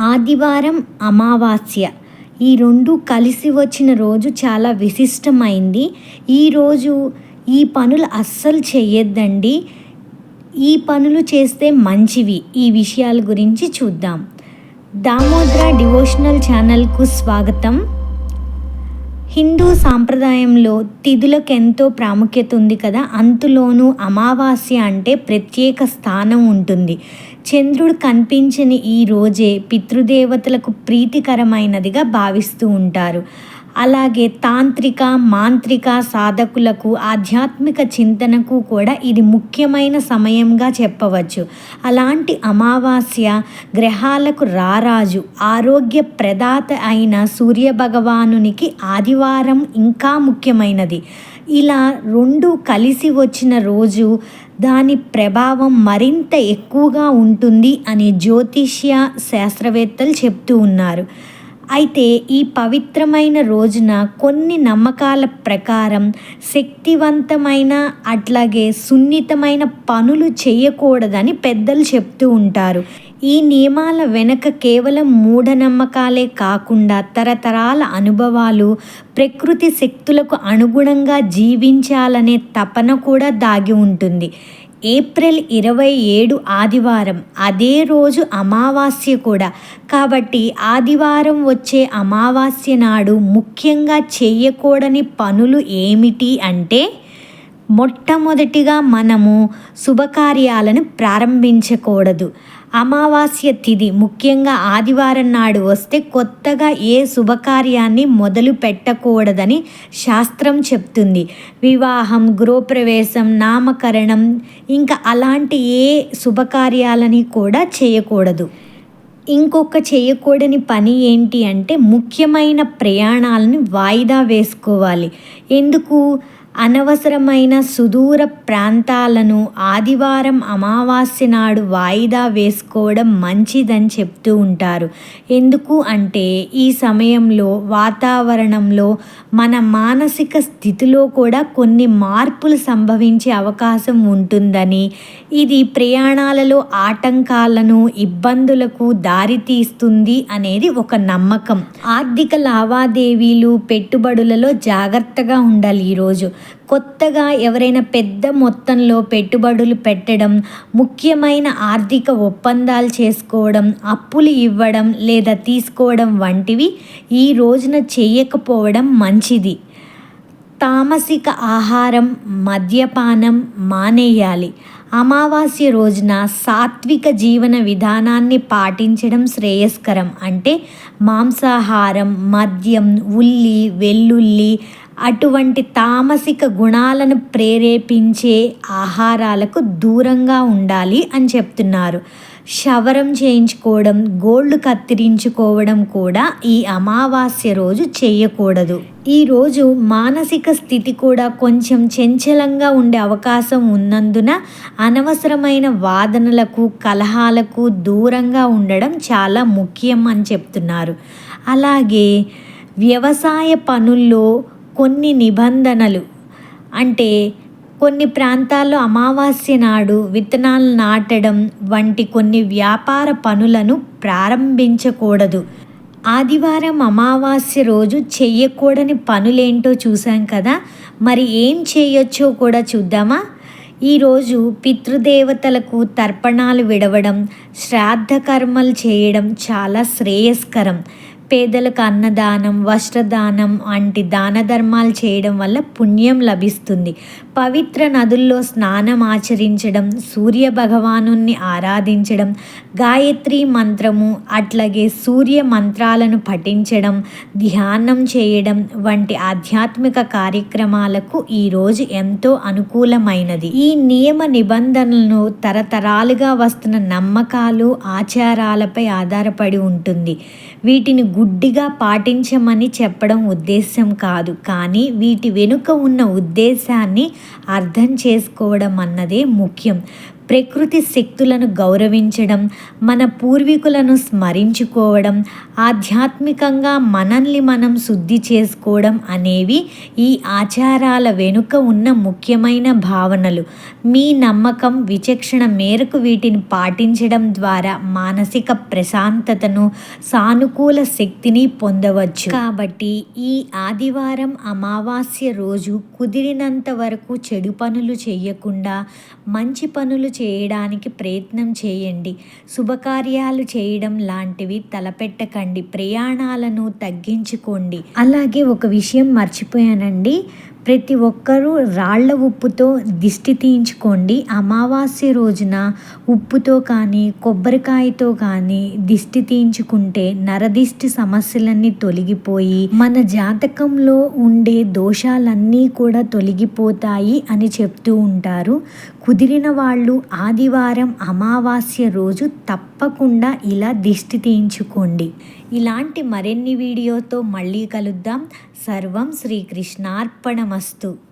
ఆదివారం అమావాస్య. ఈ రెండు కలిసి వచ్చిన రోజు చాలా విశిష్టమైంది. ఈరోజు ఈ పనులు అస్సలు చేయొద్దండి ఈ పనులు చేస్తే మంచివి. ఈ విషయాల గురించి చూద్దాం. దామోద్ర డివోషనల్ ఛానల్కు స్వాగతం. హిందూ సాంప్రదాయంలో తిథులకు ఎంతో ప్రాముఖ్యత ఉంది కదా. అంతులోనూ అమావాస్య అంటే ప్రత్యేక స్థానం ఉంటుంది. చంద్రుడు కనిపించని ఈ రోజే పితృదేవతలకు ప్రీతికరమైనదిగా భావిస్తూ ఉంటారు. అలాగే తాంత్రిక మాంత్రిక సాధకులకు ఆధ్యాత్మిక చింతనకు కూడా ఇది ముఖ్యమైన సమయంగా చెప్పవచ్చు. అలాంటి అమావాస్య గ్రహాలకు రారాజు ఆరోగ్య ప్రదాత అయిన సూర్యభగవానునికి ఆదివారం ఇంకా ముఖ్యమైనది. ఇలా రెండు కలిసి వచ్చిన రోజు దాని ప్రభావం మరింత ఎక్కువగా ఉంటుంది అని జ్యోతిష్య శాస్త్రవేత్తలు చెప్తూ ఉన్నారు. అయితే ఈ పవిత్రమైన రోజున కొన్ని నమ్మకాల ప్రకారం శక్తివంతమైన అట్లాగే సున్నితమైన పనులు చేయకూడదని పెద్దలు చెప్తూ ఉంటారు. ఈ నియమాల వెనక కేవలం మూఢనమ్మకాలే కాకుండా తరతరాల అనుభవాలు ప్రకృతి శక్తులకు అనుగుణంగా జీవించాలనే తపన కూడా దాగి ఉంటుంది. ఏప్రిల్ ఇరవై ఏడు ఆదివారం అదే రోజు అమావాస్య కూడా. కాబట్టి ఆదివారం వచ్చే అమావాస్య నాడు ముఖ్యంగా చేయకూడని పనులు ఏమిటి అంటే మొట్టమొదటిగా మనము శుభకార్యాలను ప్రారంభించకూడదు. అమావాస్య తిథి ముఖ్యంగా ఆదివారం నాడు వస్తే కొత్తగా ఏ శుభకార్యాన్ని మొదలు పెట్టకూడదని శాస్త్రం చెప్తుంది. వివాహం గృహప్రవేశం నామకరణం ఇంకా అలాంటి ఏ శుభకార్యాలని కూడా చేయకూడదు. ఇంకొక చేయకూడని పని ఏంటి అంటే ముఖ్యమైన ప్రయాణాలను వాయిదా వేసుకోవాలి. ఎందుకు? అనవసరమైన సుదూర ప్రాంతాలను ఆదివారం అమావాస్య నాడు వాయిదా వేసుకోవడం మంచిదని చెప్తూ ఉంటారు. ఎందుకు అంటే ఈ సమయంలో వాతావరణంలో మన మానసిక స్థితిలో కూడా కొన్ని మార్పులు సంభవించే అవకాశం ఉంటుందని ఇది ప్రయాణాలలో ఆటంకాలను ఇబ్బందులకు దారితీస్తుంది అనేది ఒక నమ్మకం. ఆర్థిక లావాదేవీలు పెట్టుబడులలో జాగ్రత్తగా ఉండాలి ఈరోజు. కొత్తగా ఎవరైనా పెద్ద మొత్తంలో పెట్టుబడులు పెట్టడం ముఖ్యమైన ఆర్థిక ఒప్పందాలు చేసుకోవడం అప్పులు ఇవ్వడం లేదా తీసుకోవడం వంటివి ఈ రోజున చేయకపోవడం మంచిది. తామసిక ఆహారం మద్యపానం మానేయాలి. అమావాస్య రోజున సాత్విక జీవన విధానాన్ని పాటించడం శ్రేయస్కరం. అంటే మాంసాహారం మద్యం ఉల్లి వెల్లుల్లి అటువంటి తామసిక గుణాలను ప్రేరేపించే ఆహారాలకు దూరంగా ఉండాలి అని చెప్తున్నారు. శవరం చేయించుకోవడం గోళ్ళు కత్తిరించుకోవడం కూడా ఈ అమావాస్య రోజు చేయకూడదు. ఈరోజు మానసిక స్థితి కూడా కొంచెం చంచలంగా ఉండే అవకాశం ఉన్నందున అనవసరమైన వాదనలకు కలహాలకు దూరంగా ఉండడం చాలా ముఖ్యం అని చెప్తున్నారు. అలాగే వ్యవసాయ పనుల్లో కొన్ని నిబంధనలు అంటే కొన్ని ప్రాంతాల్లో అమావాస్య నాడు విత్తనాలు నాటడం వంటి కొన్ని వ్యాపార పనులను ప్రారంభించకూడదు. ఆదివారం అమావాస్య రోజు చెయ్యకూడని పనులేంటో చూసాం కదా మరి ఏం చేయొచ్చో కూడా చూద్దామా? ఈరోజు పితృదేవతలకు తర్పణాలు విడవడం శ్రాద్ధ కర్మలు చేయడం చాలా శ్రేయస్కరం. పేదలకు అన్నదానం వస్త్రదానం వంటి దాన ధర్మాలు చేయడం వల్ల పుణ్యం లభిస్తుంది. పవిత్ర నదుల్లో స్నానం ఆచరించడం సూర్య భగవాను ఆరాధించడం గాయత్రి మంత్రము అట్లాగే సూర్య మంత్రాలను పఠించడం ధ్యానం చేయడం వంటి ఆధ్యాత్మిక కార్యక్రమాలకు ఈరోజు ఎంతో అనుకూలమైనది. ఈ నియమ నిబంధనలను తరతరాలుగా వస్తున్న నమ్మకాలు ఆచారాలపై ఆధారపడి ఉంటుంది. వీటిని గుడ్డిగా పాటించమని చెప్పడం ఉద్దేశం కాదు. కానీ వీటి వెనుక ఉన్న ఉద్దేశాన్ని అర్థం చేసుకోవడం అన్నదే ముఖ్యం. ప్రకృతి శక్తులను గౌరవించడం మన పూర్వీకులను స్మరించుకోవడం ఆధ్యాత్మికంగా మనల్ని మనం శుద్ధి చేసుకోవడం అనేవి ఈ ఆచారాల వెనుక ఉన్న ముఖ్యమైన భావనలు. మీ నమ్మకం విచక్షణ మేరకు వీటిని పాటించడం ద్వారా మానసిక ప్రశాంతతను సానుకూల శక్తిని పొందవచ్చు. కాబట్టి ఈ ఆదివారం అమావాస్య రోజు కుదిరినంత వరకు చెడు పనులు చేయకుండా మంచి పనులు చేయడానికి ప్రయత్నం చేయండి. శుభకార్యాలు చేయడం లాంటివి తలపెట్టకండి. ప్రయాణాలను తగ్గించుకోండి. అలాగే ఒక విషయం మర్చిపోయానండి. ప్రతి ఒక్కరూ రాళ్ళ ఉప్పుతో దిష్టి తీయించుకోండి. అమావాస్య రోజున ఉప్పుతో కానీ కొబ్బరికాయతో కానీ దిష్టి తీయించుకుంటే నరదిష్టి సమస్యలన్నీ తొలగిపోయి మన జాతకంలో ఉండే దోషాలన్నీ కూడా తొలగిపోతాయి అని చెప్తూ ఉంటారు. కుదిరిన వాళ్ళు ఆదివారం అమావాస్య రోజు తప్పకుండా ఇలా దిష్టి తీయించుకోండి. ఇలాంటి మరిన్ని వీడియోతో మళ్ళీ కలుద్దాం. సర్వం శ్రీకృష్ణార్పణమస్తు.